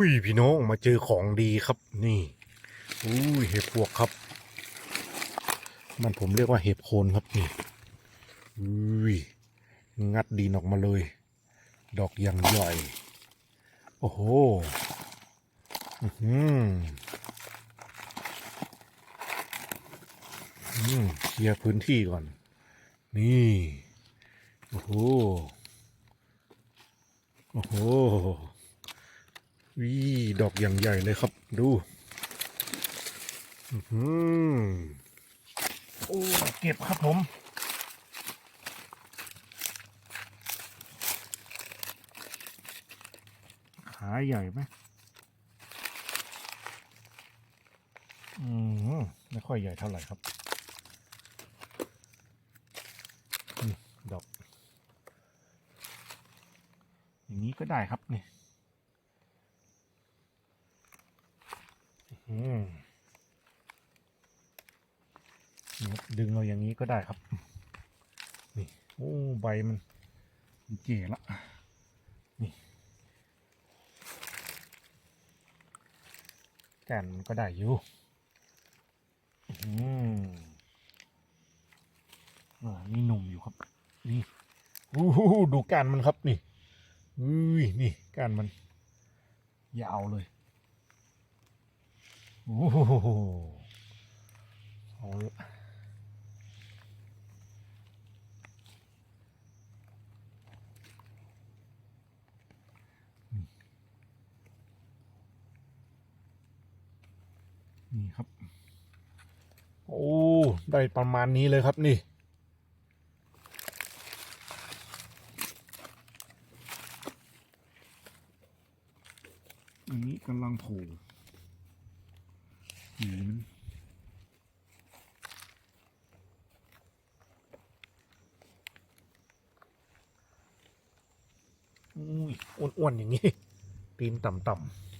อุ้ยพี่น้องมาเจอของดีครับ นี่อุ้ยเห็บปวกครับ มันผมเรียกว่าเห็บโคนครับนี่อุ้ยงัดดินออกมาเลย ดอกยังใหญ่โอ้โหอื้อหืออืมเคลียร์พื้นที่ก่อน นี่ โอ้โหโอ้โห วิดอกอย่างใหญ่เลยครับ ดูอือหือโอ้เก็บครับผมขาใหญ่ไหมอืมไม่ค่อยใหญ่เท่าไหร่ครับดอก อย่างนี้ก็ได้ครับนี่ อืมนี่ครับ ดึงเอาอย่างนี้ก็ได้ครับ นี่ โอ้ ใบมันเจ๋ละ นี่แก่นมันก็ได้อยู่ อืมอ่านี่หนุ่มอยู่ครับ นี่อู้หูดูการมันครับนี่อุ้ยนี่การมัน ยาวเลย โอ้โหเอาละนี่ครับ โอ้ ได้ประมาณนี้เลยครับนี่ อันนี้กำลังโผล่ อุ้ยอ้วนๆอย่างนี้ ตีนต่ำๆ